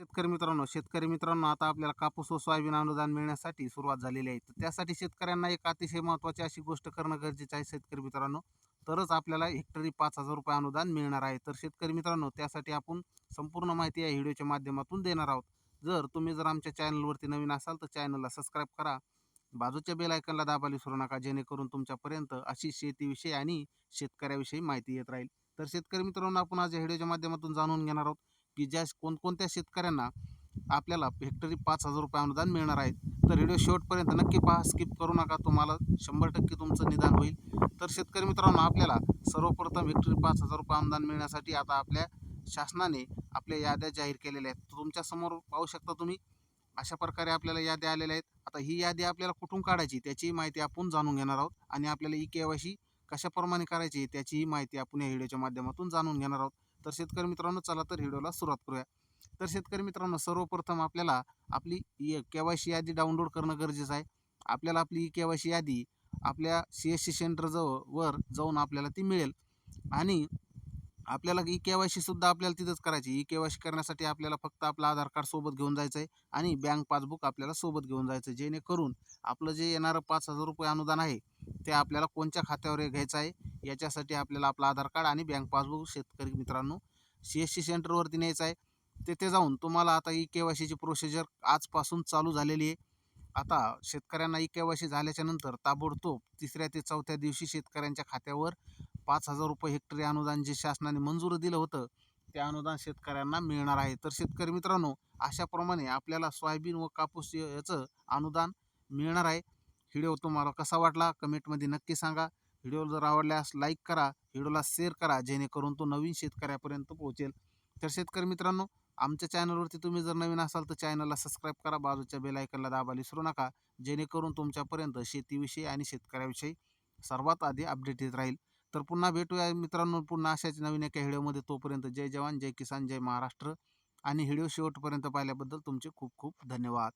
शेतकरी मित्रांनो शेतकरी मित्रांनो आता आपल्याला कापूस व सोयाबीन अनुदान मिळण्यासाठी सुरुवात झालेली आहे. तर त्यासाठी शेतकऱ्यांना एक अतिशय महत्त्वाची अशी गोष्ट करणं गरजेचं आहे शेतकरी मित्रांनो. तरच आपल्याला हेक्टरी पाच हजार रुपये अनुदान मिळणार आहे. तर शेतकरी मित्रांनो त्यासाठी आपण संपूर्ण माहिती या व्हिडिओच्या माध्यमातून देणार आहोत. जर तुम्ही जर आमच्या चॅनलवरती नवीन असाल तर चॅनलला सबस्क्राईब करा. बाजूच्या बेल आयकनला दाबायला विसरू नका जेणेकरून तुमच्यापर्यंत अशी शेतीविषयी आणि शेतकऱ्याविषयी माहिती येत राहील. तर शेतकरी मित्रांनो आपण आज या व्हिडिओच्या माध्यमातून जाणून घेणार आहोत. की ज्या कोणकोणत्या शेतकऱ्यांना आपल्याला हेक्टरी पाच हजार रुपये अनुदान मिळणार आहे तर व्हिडिओ शेवटपर्यंत नक्की पहा स्किप करू नका. तुम्हाला शंभर टक्के तुमचं निदान होईल. तर शेतकरी मित्रांनो आपल्याला सर्वप्रथम हेक्टरी पाच हजार रुपये अनुदान मिळण्यासाठी आता आपल्या शासनाने आपल्या याद्या जाहीर केलेल्या आहेत. तुमच्यासमोर पाहू शकता तुम्ही अशा प्रकारे आपल्याला याद्या आलेल्या आहेत. आता ही यादी आपल्याला कुठून काढायची त्याची माहिती आपण जाणून घेणार आहोत आणि आपल्याला ई के वाय सी कशाप्रमाणे करायची त्याचीही माहिती आपण या व्हिडिओच्या माध्यमातून जाणून घेणार आहोत. तर शेतकरी मित्रांनो चला तर व्हिडिओला सुरुवात करूया. तर शेतकरी मित्रांनो सर्वप्रथम आपल्याला आपली के वाय सी यादी डाउनलोड करणं गरजेचं आहे. आपल्याला आपली के वाय सी यादी आपल्या सी एस सी सेंटरजवळ वर जाऊन आपल्याला ती मिळेल. आणि आपल्याला ई के वाय सीसुद्धा आपल्याला तिथंच करायची. ई के वाय सी करण्यासाठी आपल्याला फक्त आपलं आधार कार्ड सोबत घेऊन जायचं आहे आणि बँक पासबुक आपल्याला सोबत घेऊन जायचं आहे जेणेकरून आपलं जे येणारं पाच हजार रुपये अनुदान आहे ते आपल्याला कोणत्या खात्यावर घ्यायचं आहे याच्यासाठी आपल्याला आपलं आधार कार्ड आणि बँक पासबुक शेतकरी मित्रांनो सी एस सी सेंटरवरती न्यायचं आहे. तिथे जाऊन तुम्हाला आता ई के वाय सीची प्रोसिजर आजपासून चालू झालेली आहे. आता शेतकऱ्यांना ई के वाय सी झाल्याच्यानंतर ताबडतोब तिसऱ्या ते चौथ्या दिवशी शेतकऱ्यांच्या खात्यावर पाच हजार रुपये हेक्टरी अनुदान जे शासनाने मंजूर दिलं होतं ते अनुदान शेतकऱ्यांना मिळणार आहे. तर शेतकरी मित्रांनो अशाप्रमाणे आपल्याला सोयाबीन व कापूस याचं अनुदान मिळणार आहे. व्हिडिओ तुम्हाला कसा वाटला कमेंटमध्ये नक्की सांगा. व्हिडिओ जर आवडल्यास लाईक करा व्हिडिओला शेअर करा जेणेकरून तो नवीन शेतकऱ्यापर्यंत पोहोचेल. तर शेतकरी मित्रांनो आमच्या चॅनलवरती तुम्ही जर नवीन असाल तर चॅनलला सबस्क्राईब करा बाजूच्या बेलायकनला दाबायला विसरू नका. जेणेकरून तुमच्यापर्यंत शेतीविषयी आणि शेतकऱ्याविषयी सर्वात आधी अपडेट येत राहील. तर पुन्हा भेटूया मित्रांनो पुन्हा अशाच नवीन एका व्हिडिओमध्ये. तोपर्यंत जय जवान जय किसान जय महाराष्ट्र. आणि व्हिडिओ शेवटपर्यंत पाहिल्याबद्दल तुमचे खूप खूप धन्यवाद.